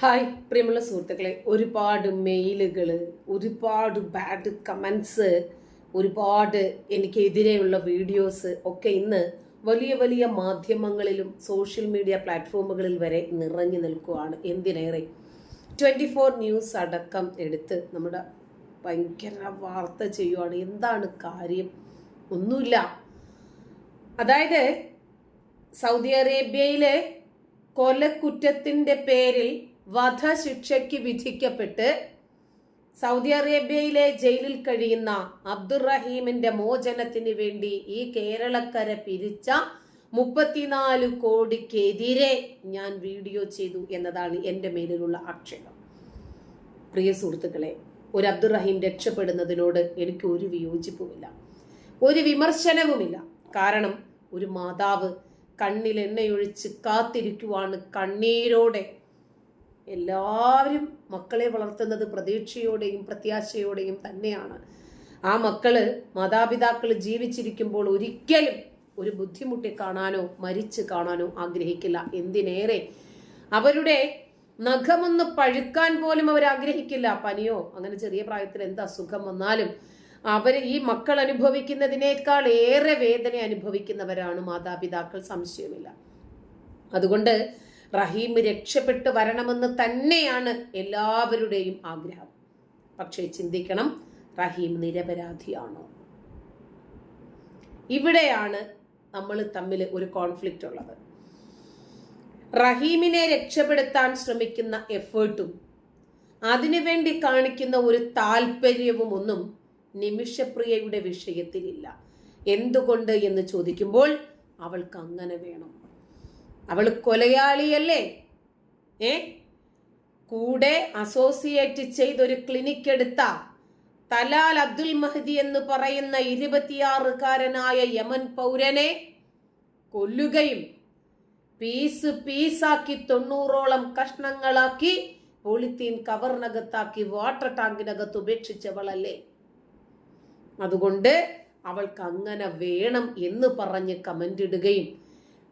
Hi പ്രിയമുള്ള സുഹൃത്തുക്കളെ. ഒരുപാട് മെയിലുകൾ ഒരുപാട് ബാഡ് കമൻസ് ഒരുപാട് എനിക്കെതിരെയുള്ള വീഡിയോസ് ഒക്കെ ഇന്ന് വലിയ വലിയ മാധ്യമങ്ങളിലും സോഷ്യൽ മീഡിയ പ്ലാറ്റ്ഫോമുകളിൽ വരെ നിറഞ്ഞു നിൽക്കുകയാണ് എന്തിനേറെ? ട്വന്റി ഫോർ ന്യൂസ് അടക്കം എടുത്ത് നമ്മുടെ ഭയങ്കര വാർത്ത ചെയ്യുവാണ്. എന്താണ് കാര്യം? ഒന്നുമില്ല. അതായത് സൗദി അറേബ്യയിലെ കൊലക്കുറ്റത്തിന്റെ പേരിൽ വധശിക്ഷയ്ക്ക് വിധിക്കപ്പെട്ട് സൗദി അറേബ്യയിലെ ജയിലിൽ കഴിയുന്ന അബ്ദുറഹീമിന്റെ മോചനത്തിന് വേണ്ടി ഈ കേരളക്കര പിരിച്ച മുപ്പത്തിനാല് കോടിക്കെതിരെ ഞാൻ വീഡിയോ ചെയ്തു എന്നതാണ് എന്റെ മേലിലുള്ള ആക്ഷേപം. പ്രിയ സുഹൃത്തുക്കളെ ഒരു അബ്ദുറഹീം രക്ഷപ്പെടുന്നതിനോട് എനിക്ക് ഒരു വിയോജിപ്പുമില്ല. ഒരു വിമർശനവുമില്ല. കാരണം ഒരു മാതാവ് കണ്ണിൽ എണ്ണയൊഴിച്ച് കാത്തിരിക്കുവാണ് കണ്ണീരോടെ എല്ലാവരും മക്കളെ വളർത്തുന്നത് പ്രതീക്ഷയോടെയും പ്രത്യാശയോടെയും തന്നെയാണ്. ആ മക്കൾ മാതാപിതാക്കൾ ജീവിച്ചിരിക്കുമ്പോൾ ഒരിക്കലും ഒരു ബുദ്ധിമുട്ടി കാണാനോ മരിച്ചു കാണാനോ ആഗ്രഹിക്കില്ല. എന്തിനേറെ? അവരുടെ നഖമൊന്ന് പഴുക്കാൻ പോലും അവർ ആഗ്രഹിക്കില്ല. പനിയോ അങ്ങനെ ചെറിയ പ്രായത്തിൽ എന്ത് അസുഖം വന്നാലും അവർ ഈ മക്കൾ അനുഭവിക്കുന്നതിനേക്കാൾ ഏറെ വേദന അനുഭവിക്കുന്നവരാണ് മാതാപിതാക്കൾ. സംശയമില്ല. അതുകൊണ്ട് റഹീം രക്ഷപ്പെട്ട് വരണമെന്ന് തന്നെയാണ് എല്ലാവരുടെയും ആഗ്രഹം. പക്ഷേ ചിന്തിക്കണം റഹീം നിരപരാധിയാണോ? ഇവിടെയാണ് നമ്മൾ തമ്മിൽ ഒരു കോൺഫ്ലിക്റ്റ് ഉള്ളത്. റഹീമിനെ രക്ഷപ്പെടുത്താൻ ശ്രമിക്കുന്ന എഫേർട്ടും അതിനുവേണ്ടി കാണിക്കുന്ന ഒരു താല്പര്യവും ഒന്നും നിമിഷപ്രിയയുടെ വിഷയത്തിലില്ല. എന്തുകൊണ്ട് എന്ന് ചോദിക്കുമ്പോൾ അവൾക്ക് അങ്ങനെ വേണം. അവൾ കൊലയാളിയല്ലേ? ഏ? കൂടെ അസോസിയേറ്റ് ചെയ്തൊരു ക്ലിനിക് എടുത്ത. തലാൽ അബ്ദുൽ മഹദി എന്ന് പറയുന്ന ഇരുപത്തിയാറുകാരനായ യമൻ പൗരനെ കൊല്ലുകയും പീസ് പീസാക്കി തൊണ്ണൂറോളം കഷ്ണങ്ങളാക്കി പോളിത്തീൻ കവറിനകത്താക്കി വാട്ടർ ടാങ്കിനകത്ത് ഉപേക്ഷിച്ചവളല്ലേ? അതുകൊണ്ട് അവൾക്ക് അങ്ങനെ വേണം എന്ന് പറഞ്ഞ് കമന്റ് ഇടുകയും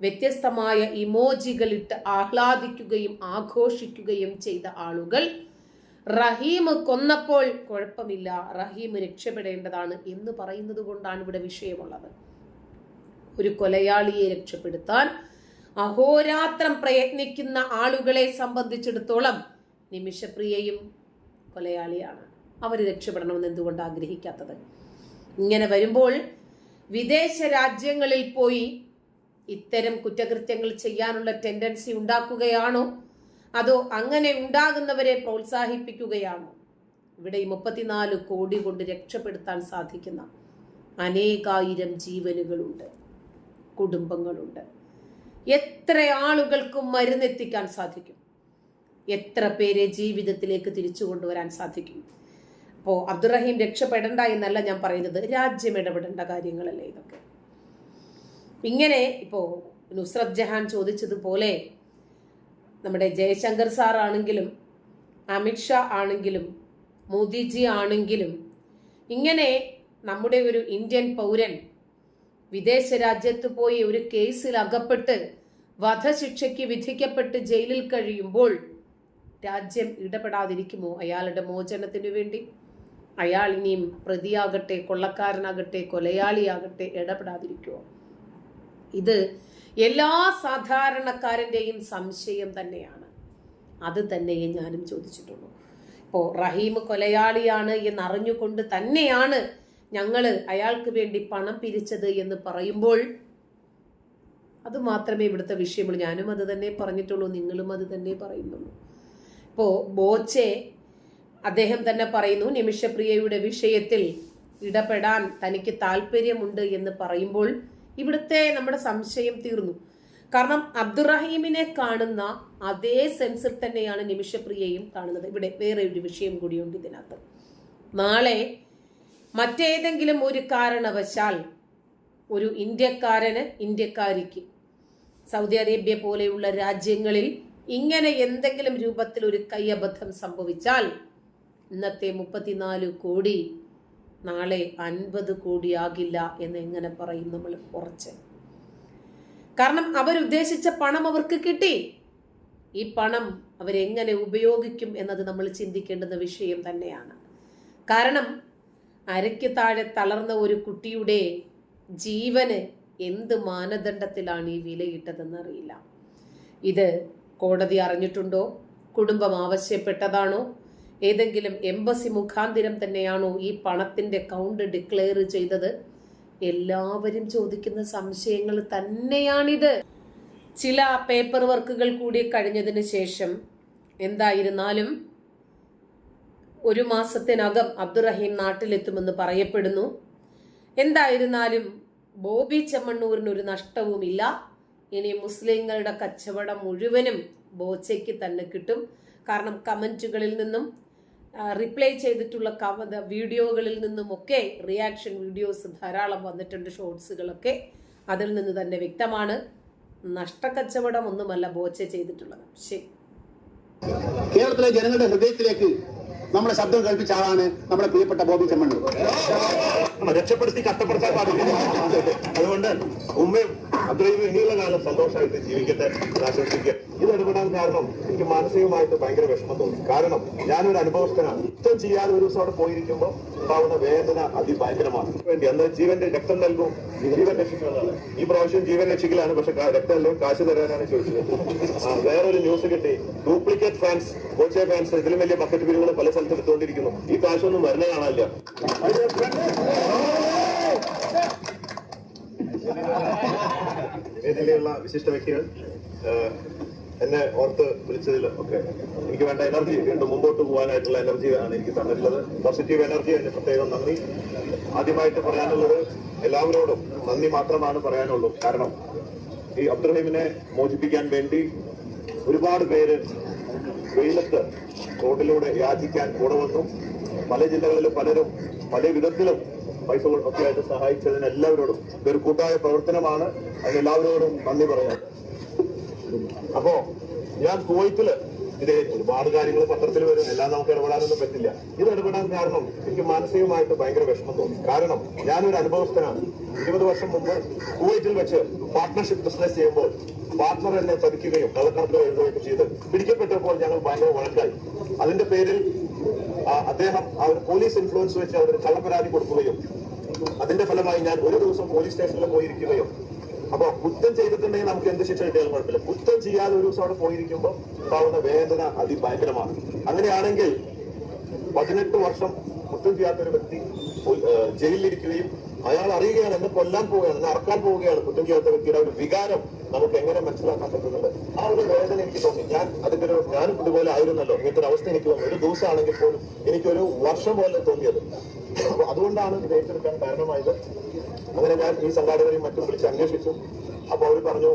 വ്യത്യസ്തമായ ഇമോജികളിട്ട് ആഹ്ലാദിക്കുകയും ആഘോഷിക്കുകയും ചെയ്ത ആളുകൾ റഹീം കൊന്നപ്പോൾ കുഴപ്പമില്ല റഹീം രക്ഷപ്പെടേണ്ടതാണ് എന്ന് പറയുന്നത് കൊണ്ടാണ് ഇവിടെ വിഷയമുള്ളത്. ഒരു കൊലയാളിയെ രക്ഷപ്പെടുത്താൻ അഹോരാത്രം പ്രയത്നിക്കുന്ന ആളുകളെ സംബന്ധിച്ചിടത്തോളം നിമിഷപ്രിയയും കൊലയാളിയാണ്. അവർ രക്ഷപ്പെടണമെന്ന് എന്തുകൊണ്ട് ആഗ്രഹിക്കാത്തത്? ഇങ്ങനെ വരുമ്പോൾ വിദേശ രാജ്യങ്ങളിൽ പോയി ഇത്തരം കുറ്റകൃത്യങ്ങൾ ചെയ്യാനുള്ള ടെൻഡൻസി ഉണ്ടാക്കുകയാണോ? അതോ അങ്ങനെ ഉണ്ടാകുന്നവരെ പ്രോത്സാഹിപ്പിക്കുകയാണോ? ഇവിടെ ഈ മുപ്പത്തിനാല് കോടി കൊണ്ട് രക്ഷപ്പെടുത്താൻ സാധിക്കുന്ന അനേകായിരം ജീവനുകളുണ്ട് കുടുംബങ്ങളുണ്ട്. എത്ര ആളുകൾക്കും മരുന്നെത്തിക്കാൻ സാധിക്കും? എത്ര പേരെ ജീവിതത്തിലേക്ക് തിരിച്ചു കൊണ്ടുവരാൻ സാധിക്കും? അപ്പോൾ അബ്ദുറഹീം രക്ഷപ്പെടണ്ട എന്നല്ല ഞാൻ പറയുന്നത് രാജ്യം ഇടപെടേണ്ട കാര്യങ്ങളല്ലേ ഇതൊക്കെ. ഇങ്ങനെ ഇപ്പോൾ നുസ്രത് ജഹാൻ ചോദിച്ചതുപോലെ നമ്മുടെ ജയശങ്കർ സാർ ആണെങ്കിലും അമിത്ഷാ ആണെങ്കിലും മോദിജി ആണെങ്കിലും ഇങ്ങനെ നമ്മുടെ ഒരു ഇന്ത്യൻ പൗരൻ വിദേശ രാജ്യത്ത് പോയി ഒരു കേസിൽ അകപ്പെട്ട് വധശിക്ഷയ്ക്ക് വിധിക്കപ്പെട്ട് ജയിലിൽ കഴിയുമ്പോൾ രാജ്യം ഇടപെടാതിരിക്കുമോ? അയാളുടെ മോചനത്തിനു വേണ്ടി. അയാൾ ഇനിയും പ്രതിയാകട്ടെ കൊള്ളക്കാരനാകട്ടെ കൊലയാളിയാകട്ടെ ഇടപെടാതിരിക്കുമോ ഇത് എല്ലാ സാധാരണക്കാരന്റെയും സംശയം തന്നെയാണ്. അത് തന്നെയേ ഞാനും ചോദിച്ചിട്ടുള്ളൂ. ഇപ്പോൾ റഹീം കൊലയാളിയാണ് എന്നറിഞ്ഞുകൊണ്ട് തന്നെയാണ് ഞങ്ങൾ അയാൾക്ക് വേണ്ടി പണം പിരിച്ചത് എന്ന് പറയുമ്പോൾ അത് മാത്രമേ ഇവിടുത്തെ വിഷയമുള്ളൂ. ഞാനും അത് തന്നെ പറഞ്ഞിട്ടുള്ളൂ. നിങ്ങളും അത് തന്നെ പറയുന്നുള്ളൂ. ഇപ്പോൾ ബോച്ചെ അദ്ദേഹം തന്നെ പറയുന്നു നിമിഷപ്രിയയുടെ വിഷയത്തിൽ ഇടപെടാൻ തനിക്ക് താല്പര്യമുണ്ട് എന്ന് പറയുമ്പോൾ ഇവിടുത്തെ നമ്മുടെ സംശയം തീർന്നു. കാരണം അബ്ദുറഹീമിനെ കാണുന്ന അതേ സെൻസിൽ തന്നെയാണ് നിമിഷപ്രിയയും കാണുന്നത്. ഇവിടെ വേറെ ഒരു വിഷയം കൂടിയുണ്ട് ഇതിനകത്ത്. നാളെ മറ്റേതെങ്കിലും ഒരു കാരണവശാൽ ഒരു ഇന്ത്യക്കാരന് ഇന്ത്യക്കാരിക്ക് സൗദി അറേബ്യ പോലെയുള്ള രാജ്യങ്ങളിൽ ഇങ്ങനെ എന്തെങ്കിലും രൂപത്തിൽ ഒരു കൈയബദ്ധം സംഭവിച്ചാൽ ഇന്നത്തെ മുപ്പത്തിനാല് കോടി നാളെ അൻപത് കോടിയാകില്ല എന്ന് എങ്ങനെ പറയും നമ്മൾ കുറച്ച് കാരണം അവരുദ്ദേശിച്ച പണം അവർക്ക് കിട്ടി. ഈ പണം അവരെങ്ങനെ ഉപയോഗിക്കും എന്നത് നമ്മൾ ചിന്തിക്കേണ്ടുന്ന വിഷയം തന്നെയാണ്. കാരണം അരയ്ക്ക് താഴെ തളർന്ന ഒരു കുട്ടിയുടെ ജീവന് എന്ത് മാനദണ്ഡത്തിലാണ് ഈ വിലയിട്ടതെന്ന് അറിയില്ല ഇത് കോടതി അറിഞ്ഞിട്ടുണ്ടോ? കുടുംബം ആവശ്യപ്പെട്ടതാണോ? ഏതെങ്കിലും എംബസി മുഖാന്തിരം തന്നെയാണോ ഈ പണത്തിന്റെ കൗണ്ട് ഡിക്ലെയർ ചെയ്തത്? എല്ലാവരും ചോദിക്കുന്ന സംശയങ്ങൾ തന്നെയാണിത്. ചില പേപ്പർ വർക്കുകൾ കൂടി കഴിഞ്ഞതിന് ശേഷം എന്തായിരുന്നാലും ഒരു മാസത്തിനകം അബ്ദുറഹീം നാട്ടിലെത്തുമെന്ന് പറയപ്പെടുന്നു. എന്തായിരുന്നാലും ബോബി ചെമ്മണ്ണൂരിന് ഒരു നഷ്ടവുമില്ല. ഇനി മുസ്ലിങ്ങളുടെ കച്ചവടം മുഴുവനും ബോച്ചയ്ക്ക് തന്നെ കിട്ടും. കാരണം കമന്റുകളിൽ നിന്നും റിപ്ലൈ ചെയ്തിട്ടുള്ള കവത വീഡിയോകളിൽ നിന്നുമൊക്കെ റിയാക്ഷൻ വീഡിയോസ് ധാരാളം വന്നിട്ടുണ്ട് ഷോർട്സുകളൊക്കെ അതിൽ നിന്ന് തന്നെ വ്യക്തമാണ്. നഷ്ടക്കച്ചവടം ഒന്നുമല്ല ബോച്ച ചെയ്തിട്ടുള്ളത്. ശരി. കേരളത്തിലെ ജനങ്ങളുടെ ഹൃദയത്തിലേക്ക് നമ്മുടെ ശബ്ദം കേൾപ്പിച്ച ആളാണ് നമ്മുടെ പ്രിയപ്പെട്ട ബോബി ചെമ്മണ്ണൂർ. രക്ഷപ്പെടുത്തി കഷ്ടപ്പെടുത്താൻ പാടില്ല അതുകൊണ്ട് ഉമ്മയും അത്രയും ഇനിയുള്ള കാലം സന്തോഷമായിട്ട് ജീവിക്കട്ടെ ആശംസിക്കുക. ഇത് ഇടപെടാൻ കാരണം എനിക്ക് മാനസികമായിട്ട് ഭയങ്കര വിഷമം തോന്നി കാരണം ഞാനൊരു അനുഭവസ്ഥനാണ്. യുദ്ധം ചെയ്യാതെ ഒരു ദിവസം അവിടെ പോയിരിക്കുമ്പോൾ ഉണ്ടാവുന്ന വേദന അതിഭയങ്കരമാണ്. വേണ്ടി അന്ന് ജീവന്റെ രക്തം നൽകും? ജീവൻ രക്ഷിക്കുന്നതാണ് ഈ പ്രാവശ്യം ജീവൻ രക്ഷിക്കലാണ്. പക്ഷെ രക്തം എല്ലാം കാശ് തരാനാണ് ചോദിച്ചത്. വേറൊരു ന്യൂസ് കിട്ടി. ഡ്യൂപ്ലിക്കേറ്റ് ഫാൻസ് കോച്ചെ ഫാൻസ് ഇതിലും വലിയ ബക്കറ്റ് ബില്ലുകൾ പല സ്ഥലത്ത് എടുത്തുകൊണ്ടിരിക്കുന്നു. ഈ കാശൊന്നും മരുന്ന് കാണാനില്ല. ഇതിലുള്ള വിശിഷ്ട വ്യക്തികൾ എന്നെ ഓർത്ത് വിളിച്ചതിൽ ഒക്കെ എനിക്ക് വേണ്ട എനർജി വീണ്ടും മുമ്പോട്ട് പോകാനായിട്ടുള്ള എനർജി ആണ് എനിക്ക് തന്നിട്ടുള്ളത്. പോസിറ്റീവ് എനർജി അതിന് പ്രത്യേകം നന്ദി. ആദ്യമായിട്ട് പറയാനുള്ളത് എല്ലാവരോടും നന്ദി മാത്രമാണ് പറയാനുള്ളൂ. കാരണം ഈ അബ്ദുറഹീമിനെ മോചിപ്പിക്കാൻ വേണ്ടി ഒരുപാട് പേര് വെയിലത്ത് റോഡിലൂടെ യാചിക്കാൻ കൂടെ വന്നു. പല ജില്ലകളിലും പലരും പല വിധത്തിലും പൈസ ഒക്കെ ആയിട്ട് സഹായിച്ചതിന് എല്ലാവരോടും ഇതൊരു കൂട്ടായ പ്രവർത്തനമാണ്. അതിന് എല്ലാവരോടും നന്ദി പറയാം. അപ്പോ ഞാൻ കുവൈത്തിൽ ഇത് ഒരുപാട് കാര്യങ്ങൾ പത്രത്തിൽ വരും. എല്ലാം നമുക്ക് ഇടപെടാനൊന്നും പറ്റില്ല. ഇത് ഇടപെടാൻ കാരണം എനിക്ക് മാനസികമായിട്ട് ഭയങ്കര വിഷമം തോന്നി. കാരണം ഞാനൊരു അനുഭവസ്ഥനാണ്. ഇരുപത് വർഷം മുമ്പ് കുവൈറ്റിൽ വെച്ച് പാർട്ട്ണർഷിപ്പ് ബിസിനസ് ചെയ്യുമ്പോൾ പാർട്ട്ണർ എന്നെ ചതിക്കുകയും കള്ളക്കണക്ക് എഴുതുകയൊക്കെ ചെയ്ത് പിടിക്കപ്പെട്ടപ്പോൾ ഞങ്ങൾ ഭയങ്കര വഴക്കായി. അതിന്റെ പേരിൽ അദ്ദേഹം ഒരു പോലീസ് ഇൻഫ്ലുവൻസ് വെച്ച് അവർ കള്ളപ്പരാതി കൊടുക്കുകയും അതിന്റെ ഫലമായി ഞാൻ ഒരു ദിവസം പോലീസ് സ്റ്റേഷനിൽ പോയിരിക്കുകയോ. അപ്പൊ കുറ്റം ചെയ്തിട്ടുണ്ടെങ്കിൽ നമുക്ക് എന്ത് ശിക്ഷ കിട്ടിയാലും കുഴപ്പമില്ല. കുറ്റം ചെയ്യാതെ ഒരു ദിവസം അവിടെ പോയിരിക്കുമ്പോൾ ഉണ്ടാവുന്ന വേദന അതിഭയങ്കരമാണ്. അങ്ങനെയാണെങ്കിൽ പതിനെട്ട് വർഷം കുറ്റം ചെയ്യാത്ത ഒരു വ്യക്തി ജയിലിലിരിക്കുകയും അയാൾ അറിയുകയാണ് എന്നെ കൊല്ലാൻ പോവുകയാണ് എന്നെ അറക്കാൻ പോവുകയാണ് കുറ്റം ചെയ്യാത്ത വ്യക്തിയുടെ ഒരു വികാരം നമുക്ക് എങ്ങനെ മനസ്സിലാക്കാൻ പറ്റുന്നുണ്ട് ആ ഒരു വേദന എനിക്ക് തോന്നി. ഞാൻ അതിന്റെ ഒരു ഞാനും ഇതുപോലെ ആയിരുന്നല്ലോ. ഇങ്ങനത്തെ ഒരു അവസ്ഥ എനിക്ക് തോന്നി ഒരു ദിവസമാണെങ്കിൽ പോലും എനിക്കൊരു വർഷം പോലെ തോന്നിയത്. അതുകൊണ്ടാണ് ഇത് ഏറ്റെടുക്കാൻ കാരണമായത്. അങ്ങനെ ഞാൻ ഈ സംഘാടകരെയും മറ്റും വിളിച്ച് അന്വേഷിച്ചു. അപ്പൊ അവർ പറഞ്ഞു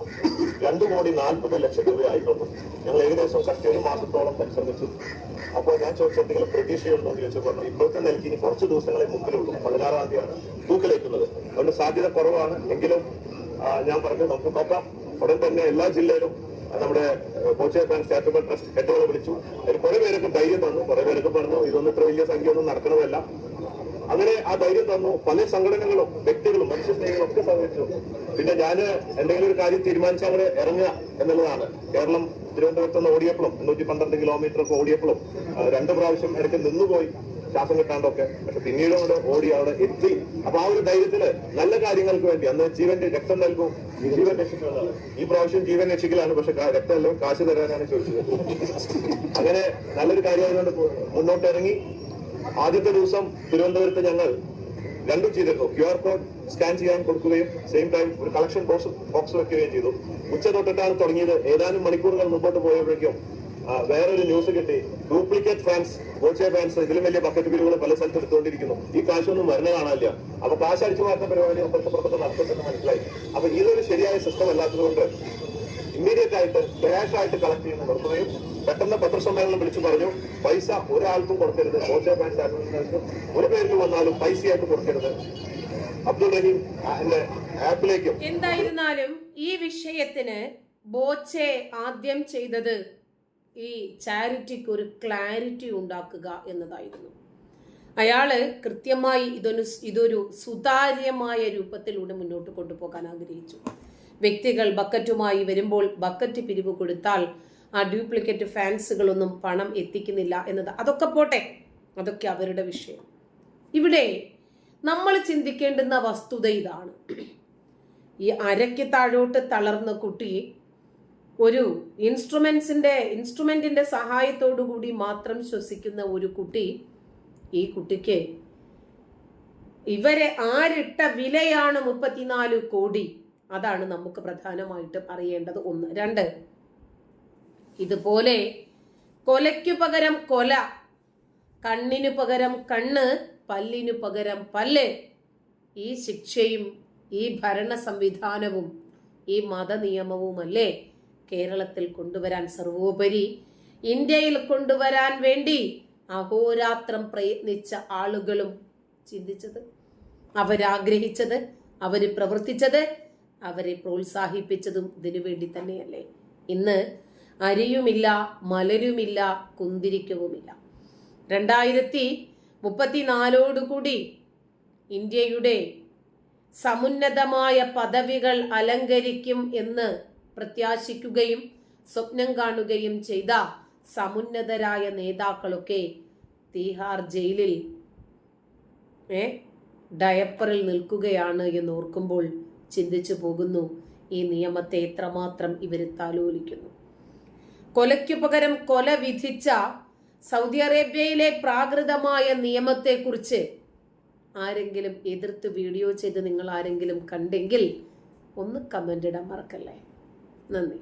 രണ്ടു കോടി നാൽപ്പത് ലക്ഷം രൂപ ആയിട്ടുണ്ട്. ഞങ്ങൾ ഏകദേശം കറക്റ്റ് ഒരു മാസത്തോളം പരിശ്രമിച്ചു. അപ്പോൾ ഞാൻ ചോദിച്ചു എന്തെങ്കിലും പ്രതീക്ഷയുണ്ടോ? എന്ന് ചോദിച്ചു. പറഞ്ഞു ഇപ്പോഴത്തെ നിലയ്ക്ക് ഇനി കുറച്ച് ദിവസങ്ങളെ മുമ്പിലുള്ളൂ പതിനാറാം തീയതിയാണ് തൂക്കിലേക്കുന്നത്. അതുകൊണ്ട് സാധ്യത കുറവാണ്. എങ്കിലും ഞാൻ പറഞ്ഞു നമുക്ക് നോക്കാം. ഉടൻ തന്നെ എല്ലാ ജില്ലയിലും നമ്മുടെ കോച്ചെ ഫാൻസ് ചാരിറ്റബിൾ ട്രസ്റ്റ് ഹെഡുകളെ വിളിച്ചു. അതിൽ കുറെ പേരൊക്കെ ധൈര്യം തന്നു. കുറെ പേരൊക്കെ പറഞ്ഞു ഇതൊന്നും ഇത്ര വലിയ സംഖ്യ ഒന്നും നടക്കണമല്ല. അങ്ങനെ ആ ധൈര്യം തന്നു. പല സംഘടനകളും വ്യക്തികളും മനുഷ്യസ്നേഹികളും ഒക്കെ സഹകരിച്ചു. പിന്നെ ഞാൻ എന്തെങ്കിലും ഒരു കാര്യം തീരുമാനിച്ചാൽ അവിടെ ഇറങ്ങുക എന്നുള്ളതാണ്. കേരളം തിരുവനന്തപുരത്ത് നിന്ന് ഓടിയപ്പോഴും മുന്നൂറ്റി പന്ത്രണ്ട് കിലോമീറ്റർ ഒക്കെ ഓടിയപ്പോഴും രണ്ട് പ്രാവശ്യം ഇടയ്ക്ക് നിന്നുപോയി. ശ്വാസം കിട്ടാണ്ടൊക്കെ. പക്ഷെ പിന്നീട് അവിടെ ഓടി അവിടെ എത്തി. അപ്പൊ ആ ഒരു ധൈര്യത്തിൽ നല്ല കാര്യങ്ങൾക്ക് വേണ്ടി അന്ന് ജീവന്റെ രക്തം നൽകും. ജീവൻ രക്ഷിക്കുന്നതാണ് ഈ പ്രാവശ്യം ജീവൻ രക്ഷിക്കലാണ്. പക്ഷെ രക്തമല്ല രക്തം കാശ് തരാനാണ് ചോദിച്ചത്. അങ്ങനെ നല്ലൊരു കാര്യമായതുകൊണ്ട് മുന്നോട്ട് ഇറങ്ങി. ആദ്യത്തെ ദിവസം തിരുവനന്തപുരത്ത് ഞങ്ങൾ രണ്ടും ചെയ്തിരുന്നു. ക്യു ആർ കോഡ് സ്കാൻ ചെയ്യാൻ കൊടുക്കുകയും സെയിം ടൈം ഒരു കളക്ഷൻ ബോക്സ് ബോക്സ് വെക്കുകയും ചെയ്തു. ഉച്ച തൊട്ടിട്ടാണ് തുടങ്ങിയത്. ഏതാനും മണിക്കൂറുകൾ മുമ്പോട്ട് പോയപ്പോഴേക്കും വേറൊരു ന്യൂസ് കിട്ടി. ഡ്യൂപ്ലിക്കേറ്റ് ഫാൻസ് കോച്ചെ ഫാൻസ് ഇതിലും വലിയ ബക്കറ്റ് ബില്ലുകൾ പല സ്ഥലത്ത് എടുത്തുകൊണ്ടിരിക്കുന്നു. ഈ കാശൊന്നും മരുന്ന് കാണാനില്ല. അപ്പൊ കാശ് അടിച്ചു മാറ്റുന്ന പരിപാടി അപ്പുറത്തെ പുറത്തൊക്കെ നടത്തുന്നുണ്ടെന്ന് മനസ്സിലായി. അപ്പൊ ഇതൊരു ശരിയായ സിസ്റ്റം അല്ലാത്തതുകൊണ്ട് ഇമ്മീഡിയറ്റ് ആയിട്ട് ക്യാഷ് ആയിട്ട് കളക്ട് ചെയ്യുന്ന നിർത്തുകയും പെട്ടെന്ന് പത്രസമ്മേളനം വിളിച്ചു പറഞ്ഞു പൈസ ഒരാൾക്കും കൊടുക്കരുത്. കോച്ചെ ഫാൻസ് അഡ്മിനിസ്ട്രേഷൻ ഒരു പേരിൽ വന്നാലും പൈസയായിട്ട് കൊടുക്കരുത്. അബ്ദുൾ റഹീം ആപ്പിലേക്കും എന്തായിരുന്നാലും ഈ വിഷയത്തിന് ബോച്ചെ ആദ്യം ചെയ്തത് ഈ ചാരിറ്റിക്ക് ഒരു ക്ലാരിറ്റി ഉണ്ടാക്കുക എന്നതായിരുന്നു. അയാൾ കൃത്യമായി ഇതൊരു ഇതൊരു സുതാര്യമായ രൂപത്തിലൂടെ മുന്നോട്ട് കൊണ്ടുപോകാൻ ആഗ്രഹിച്ചു. വ്യക്തികൾ ബക്കറ്റുമായി വരുമ്പോൾ ബക്കറ്റ് പിരിവ് കൊടുത്താൽ ആ ഡ്യൂപ്ലിക്കേറ്റ് ഫാൻസുകളൊന്നും പണം എത്തിക്കുന്നില്ല എന്നത് അതൊക്കെ പോട്ടെ അതൊക്കെ അവരുടെ വിഷയം. ഇവിടെ നമ്മൾ ചിന്തിക്കേണ്ടുന്ന വസ്തുത ഇതാണ്. ഈ അരയ്ക്ക് താഴോട്ട് തളർന്ന കുട്ടി ഒരു ഇൻസ്ട്രുമെന്റ്സിന്റെ ഇൻസ്ട്രുമെന്റിന്റെ സഹായത്തോടു കൂടി മാത്രം ശ്വസിക്കുന്ന ഒരു കുട്ടി ഈ കുട്ടിക്ക് ഇവരെ ആരിട്ട വിലയാണ് മുപ്പത്തിനാല് കോടി? അതാണ് നമുക്ക് പ്രധാനമായിട്ട് അറിയേണ്ടത് ഒന്ന്. രണ്ട് ഇതുപോലെ കൊലയ്ക്കു പകരം കൊല കണ്ണിനു പകരം കണ്ണ് പല്ലിനു പകരം പല്ല് ഈ ശിക്ഷയും ഈ ഭരണ സംവിധാനവും ഈ മതനിയമവുമല്ലേ? കേരളത്തിൽ കൊണ്ടുവരാൻ സർവോപരി ഇന്ത്യയിൽ കൊണ്ടുവരാൻ വേണ്ടി അഹോരാത്രം പ്രയത്നിച്ച ആളുകളും ചിന്തിച്ചത് അവരാഗ്രഹിച്ചത് അവർ പ്രവർത്തിച്ചത് അവരെ പ്രോത്സാഹിപ്പിച്ചതും ഇതിനു വേണ്ടി തന്നെയല്ലേ. ഇന്ന് അരിയുമില്ല മലരുമില്ല കുന്തിരിക്കവുമില്ല. രണ്ടായിരത്തി മുപ്പത്തിനാലോടുകൂടി ഇന്ത്യയുടെ സമുന്നതമായ പദവികൾ അലങ്കരിക്കും എന്ന് പ്രത്യാശിക്കുകയും സ്വപ്നം കാണുകയും ചെയ്ത സമുന്നതരായ നേതാക്കളൊക്കെ തീഹാർ ജയിലിൽ ഏ ഡയപ്പറിൽ നിൽക്കുകയാണ് എന്ന് ഓർക്കുമ്പോൾ ചിന്തിച്ചു പോകുന്നു ഈ നിയമത്തെ എത്രമാത്രം ഇവർ താലോലിക്കുന്നു. കൊലയ്ക്കു പകരം കൊല വിധിച്ച സൗദി അറേബ്യയിലെ പ്രാകൃതമായ നിയമത്തെക്കുറിച്ച് ആരെങ്കിലും എതിർത്ത് വീഡിയോ ചെയ്ത് നിങ്ങൾ ആരെങ്കിലും കണ്ടെങ്കിൽ ഒന്ന് കമന്റ് ഇടാൻ മറക്കല്ലേ? നന്ദി